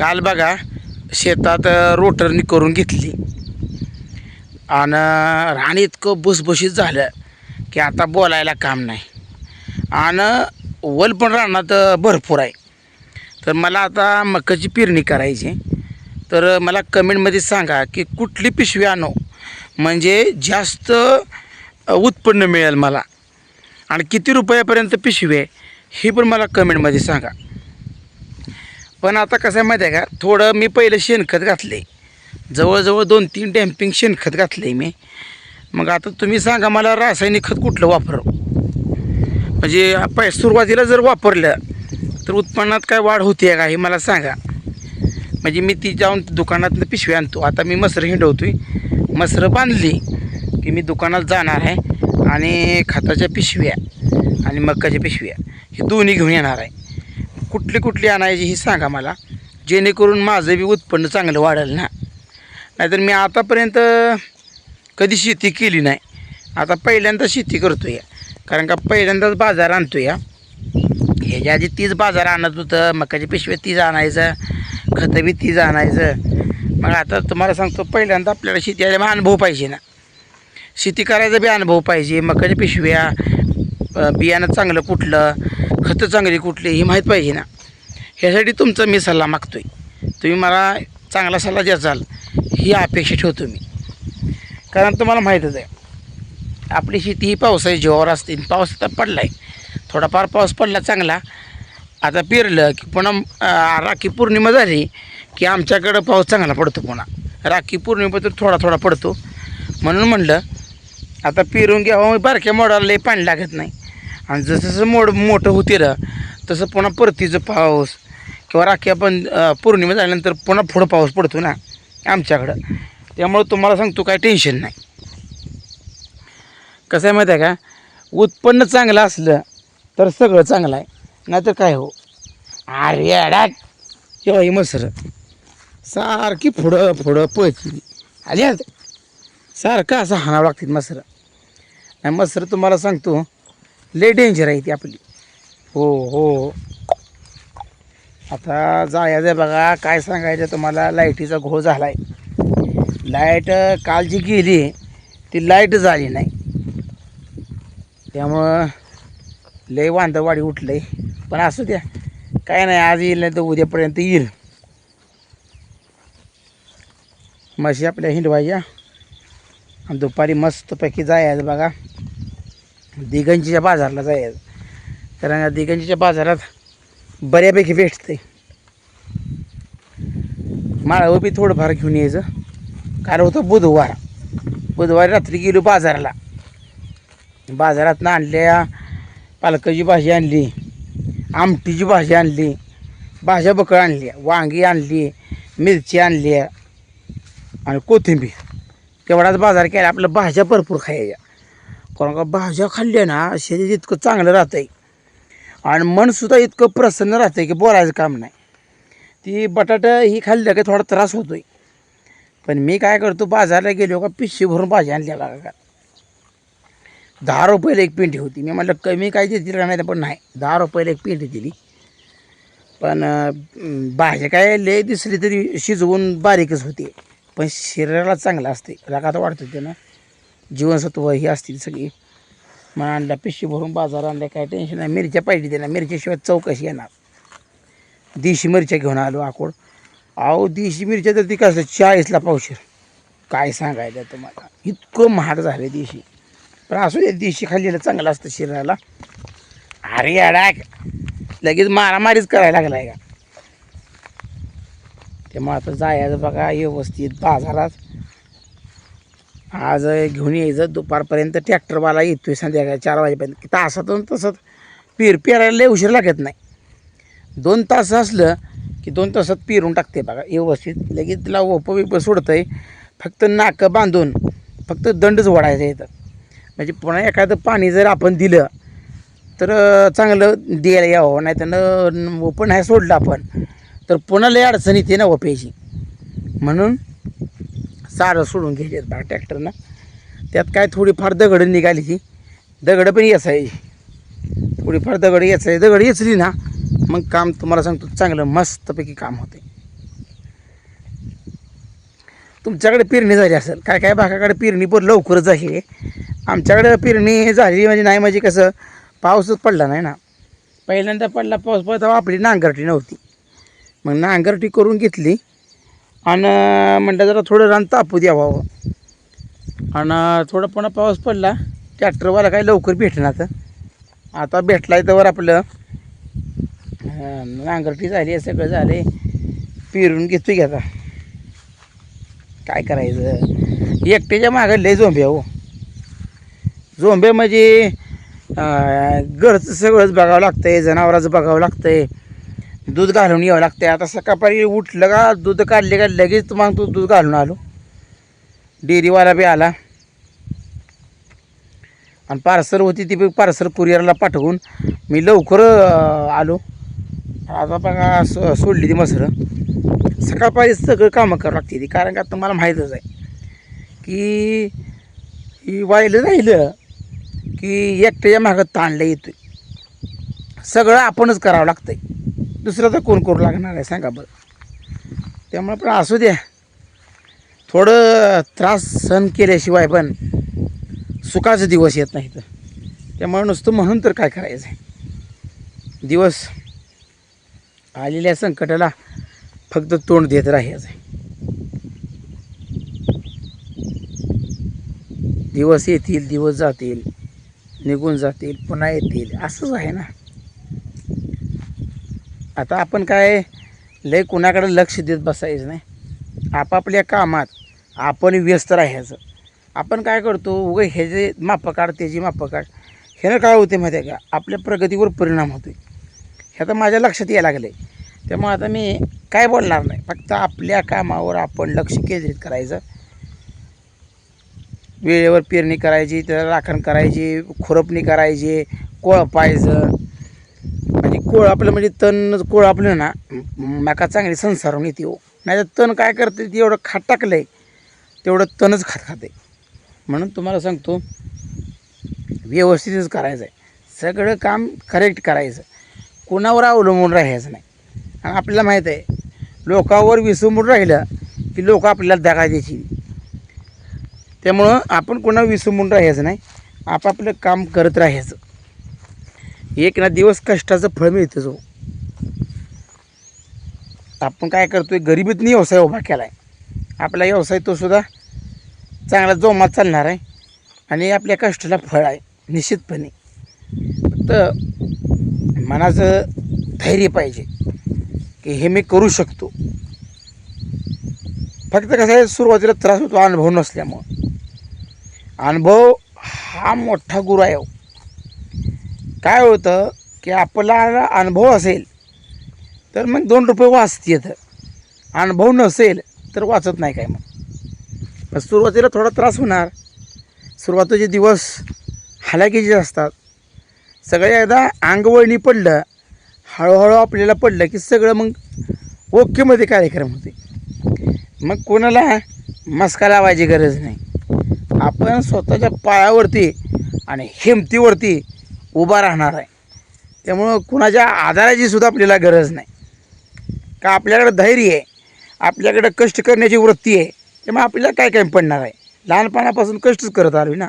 काल बघा शेतात रोटरनी करून घेतली. आणि रान इतकं भुसभुशीत झालं की आता बोलायला काम नाही. आणि वल पण रानात भरपूर आहे. तर मला आता मकाची पेरणी करायची तर मला कमेंटमध्ये सांगा की कुठली पिशवी आणू? म्हणजे जास्त उत्पन्न मिळेल मला. आणि किती रुपयापर्यंत पिशवी आहे? हे पण मला कमेंटमध्ये सांगा. पण आता कसं आहे माहिती आहे का? थोडं मी पहिलं शेणखत घातलं. आहे जवळजवळ दोन तीन डॅम्पिंग शेणखत घातलं आहे मी. मग आता तुम्ही सांगा मला रासायनिक खत कुठलं वापरावं? म्हणजे पै सुरुवातीला जर वापरलं तर उत्पन्नात काय वाढ होते का हे मला सांगा. म्हणजे मी ती जाऊन दुकानातनं पिशवी आणतो. आता मी मसरं हिंडवतो आहे मसरं बांधली की मी दुकानात जाणार आहे आणि खताच्या पिशव्या आणि मक्काच्या पिशव्या हे दोन्ही घेऊन येणार आहे. कुठली कुठली आणायची ही सांगा मला. जेणेकरून माझं बी उत्पन्न चांगलं वाढेल ना. नाहीतर मी आतापर्यंत कधी शेती केली नाही. आता पहिल्यांदा शेती करतो या कारण का पहिल्यांदाच बाजार आणतो या ह्याच्या आधी तीच बाजार आणत होतं मकाची पिशव्या तीच आणायचं खतं बी तीच आणायचं. मग आता तुम्हाला सांगतो पहिल्यांदा आपल्याला शेती आल्यामुळे अनुभव पाहिजे ना. शेती करायचा बी अनुभव पाहिजे मकाच्या पिशव्या बियाणं चांगलं कुठलं खतं चांगली कुठली ही माहीत पाहिजे ना. ह्यासाठी तुमचा मी सल्ला मागतो आहे तुम्ही मला चांगला सल्ला द्याचाल ही अपेक्षा ठेवतो मी. कारण तुम्हाला माहीतच आहे आपली शेती ही पावसाच्या जीवावर असते पाऊस आता पडला आहे थोडाफार पाऊस पडला चांगला आता पेरलं की पुन्हा राखी पौर्णिमा झाली की आमच्याकडं पाऊस चांगला पडतो पुन्हा. राखी पौर्णिमा तर थोडा थोडा पडतो. म्हणून म्हणलं आता पेरून घ्यावं बारक्या मोडाला पाणी लागत नाही. आणि जसं जसं मोड मोठं होते ना तसं पुन्हा परतीचं पाऊस किंवा राखी आपण पौर्णिमा झाल्यानंतर पुन्हा पुढं पाऊस पडतो ना आमच्याकडं. त्यामुळं तुम्हाला सांगतो काय टेन्शन नाही. कसं आहे माहिती आहे का? उत्पन्न चांगलं असलं तर सगळं चांगलं आहे. नाहीतर काय हो? अरे अडाक केव्हा ही मसर. सारखी पुढं पुढं पळती. आली सारखं असं हाणावं लागतील मसर. आणि मसर तुम्हाला सांगतो लय डेंजर आहे ती आपली. हो हो. आता जायचं बघा काय सांगायचं तुम्हाला लाईटीचा घो झाला आहे लाइट काल जी गेली ती लाइट झाली नाही. त्यामुळं लय वांदवाडी उठलं आहे पण असू द्या काय नाही आज येईल नाही तर उद्यापर्यंत येईल. म्हशी आपल्या हिंडवायच्या. आणि दुपारी मस्तपैकी जायचं बघा. दिगंजीच्या बाजारला जायचं. कारण या दिगंजीच्या बाजारात बऱ्यापैकी भेटते माळावं बी थोडंफार घेऊन यायचं. कारण होतं बुधवार. बुधवारी रात्री गेलो बाजाराला. बाजारातनं आणल्या पालकाची भाजी आणली आमटीची भाजी आणली भाज्या बकळ आणली वांगी आणली मिरची आणली आणि कोथिंबीर. तेवढाच बाजार केला आपलं भाज्या भरपूर खायच्या. कारण का भाज्या खाल्ल्या ना शरीर इतकं चांगलं राहतं आहे आणि मनसुद्धा इतकं प्रसन्न राहतं आहे की बोलायचं काम नाही. ती बटाटा ही खाल्ल्या की थोडा त्रास होतो आहे पण मी काय करतो बाजारला गेलो का पिशवी भरून भाजी आणल्या का दहा रुपयाला एक पेंटी होती. मी म्हटलं कमी काय देतील का नाही पण नाही. दहा रुपयाला एक पेंटी दिली. पण भाज्या काय लय दिसली तरी शिजवून बारीकच होती. पण शरीराला चांगलं असते रगात होते ना? जीवनसत्व ही असतील सगळी. मग आणल्या पिशवी भरून बाजार आणल्या काय टेन्शन नाही. मिरच्या पाहिजे देणार मिरच्याशिवाय चौकशी येणार. देशी मिरच्या घेऊन आलो आकोड. अहो देशी मिरच्या तर ती कसं चाळीसला पावशेर. काय सांगायचं तुम्हाला? इतकं महाग झालं देशी. पण असू दे देशी खाल्लेलं चांगलं असतं शरीराला. अरे अडाक लगेच मारामारीच करायला लागलाय का? त्यामुळे आता जायचं बघा व्यवस्थित बाजारात. आज घेऊन यायचं दुपारपर्यंत ट्रॅक्टरवाला येतोय संध्याकाळी चार वाजेपर्यंत. तासातून तसंच पेर पेरायला उशीर लागत नाही. दोन तास असलं की दोन तासात पेरून टाकते बघा व्यवस्थित. लगेच तिला ओपं सोडतं सोडतंय. फक्त नाकं बांधून फक्त दंडच ओढायचं येतं म्हणजे पुन्हा एखादं पाणी जर आपण दिलं तर चांगलं द्यायला यावं. नाही तर ओपन नाही सोडलं आपण तर पुन्हा लय अडचण येते ना ओप्याची. म्हणून चारं सोडून घ्यायचे बा ट्रॅक्टरनं. त्यात काय थोडीफार दगडं निघाली ती दगडं पण येसायची थोडीफार दगड यायचं दगड येचली ना मग काम तुम्हाला सांगतो चांगलं मस्तपैकी काम होते तुमच्याकडे पेरणी झाली असेल. काय काय भागाकडे पेरणी पण लवकरच आहे. आमच्याकडे पेरणी झाली म्हणजे नाही म्हणजे कसं पाऊसच पडला नाही ना. पहिल्यांदा पडला पाऊस पडता आपली नांगरटी नव्हती. मग नांगरटी करून घेतली. आणि म्हणलं जरा थोडं रान तापू द्यावं. आणि थोडं पुन्हा पाऊस पडला ट्रॅक्टरवाला काही लवकर भेटणार तर आता भेटला आहे तर आपलं नांगरटी झाली आहे सगळं झाले पिरून घेतो की आता. काय करायचं? एकट्याच्या मागं लय झोंबे हो. झोंबे म्हणजे घरचं सगळंच बघावं लागतंय जनावराचं बघावं लागतंय. दूध घालून यावं लागते आता सकाळपारी उठलं का दूध काढले का लगेच मग तू दूध घालून आलो. डेअरीवाला बी आला. आणि पार्सल होती ती पार्सल कुरिअरला पाठवून मी लवकर आलो. आता बघा सो सोडली ती मसरं. सकाळपारी सगळं कामं करावं लागते ती. कारण का तुम्हाला माहीतच आहे की ही वाहिलं राहिलं की एकट्याच्या मागं ताणलं येतोय. सगळं आपणच करावं लागतंय. दुसरं तर कोण करू लागणार आहे सांगा बरं. त्यामुळे पण असू द्या. थोडं त्रास सहन केल्याशिवाय पण सुखाचे दिवस येत नाहीत. त्यामुळे नुसतं म्हणून तर काय करायचं आहे दिवस आलेल्या संकटाला फक्त तोंड देत राहायचं आहे दिवस येतील दिवस जातील निघून जातील पुन्हा येतील असंच आहे ना. आता आपण काय लय कुणाकडे लक्ष देत बसायचं नाही. आपापल्या कामात आपण व्यस्त राहायचं. आपण काय करतो उगं हे जे मापं काढ त्याची मापं काढ ह्यानं काय होते माहिती आहे का? आपल्या प्रगतीवर परिणाम होतो हे आता माझ्या लक्षात यायला लागलं आहे त्यामुळे आता मी काय बोलणार नाही. फक्त आपल्या कामावर आपण लक्ष केंद्रित करायचं. वेळेवर पेरणी करायची त्याला राखण करायची खुरपणी करायची कोळपायचं कोळ आपलं म्हणजे तण कोळ आपलं ना माका मका चांगली संसारून येते हो. नाही तर तण काय करते ते एवढं खात टाकलं आहे तेवढं तणच खात खाते. म्हणून तुम्हाला सांगतो व्यवस्थितच करायचं आहे सगळं काम करेक्ट करायचं. कोणावर अवलंबून राहायचं नाही. आणि आपल्याला माहीत आहे लोकावर विसंबून राहिलं की लोक आपल्याला दगा द्यायची त्यामुळं आपण कोणावर विसंबून राहायचं नाही. आपापलं काम करत राहायचं. एक ना दिवस कष्टाचं फळ मिळतं जो. आपण काय करतोय गरिबीतनी व्यवसाय उभा केला आहे आपला व्यवसाय तो सुद्धा चांगला जोमात चालणार आहे आणि आपल्या कष्टाला फळ आहे निश्चितपणे. फक्त मनाचं धैर्य पाहिजे की हे मी करू शकतो. फक्त कसं आहे सुरुवातीला त्रास होतो अनुभव नसल्यामुळं. अनुभव हा मोठा गुरु आहे हो. काय होतं की आपला अनुभव असेल तर मग दोन रुपये वाचते तर अनुभव नसेल तर वाचत नाही काय मग. सुरुवातीला थोडा त्रास होणार. सुरुवातीचे दिवस हालाकीचे असतात. सगळं एकदा अंगवळणी पडलं हळूहळू आपल्याला पडलं की सगळं मग ओकेमध्ये कार्यक्रम होते. मग कोणाला मस्का लावायची गरज नाही. आपण स्वतःच्या पायावरती आणि हिमतीवरती उभा राहणार आहे. त्यामुळं कुणाच्या आधाराची सुद्धा आपल्याला गरज नाही. का आपल्याकडं धैर्य आहे आपल्याकडं कष्ट करण्याची वृत्ती आहे त्यामुळे आपल्याला काय काय पडणार आहे? लहानपणापासून कष्टच करत आलो ना.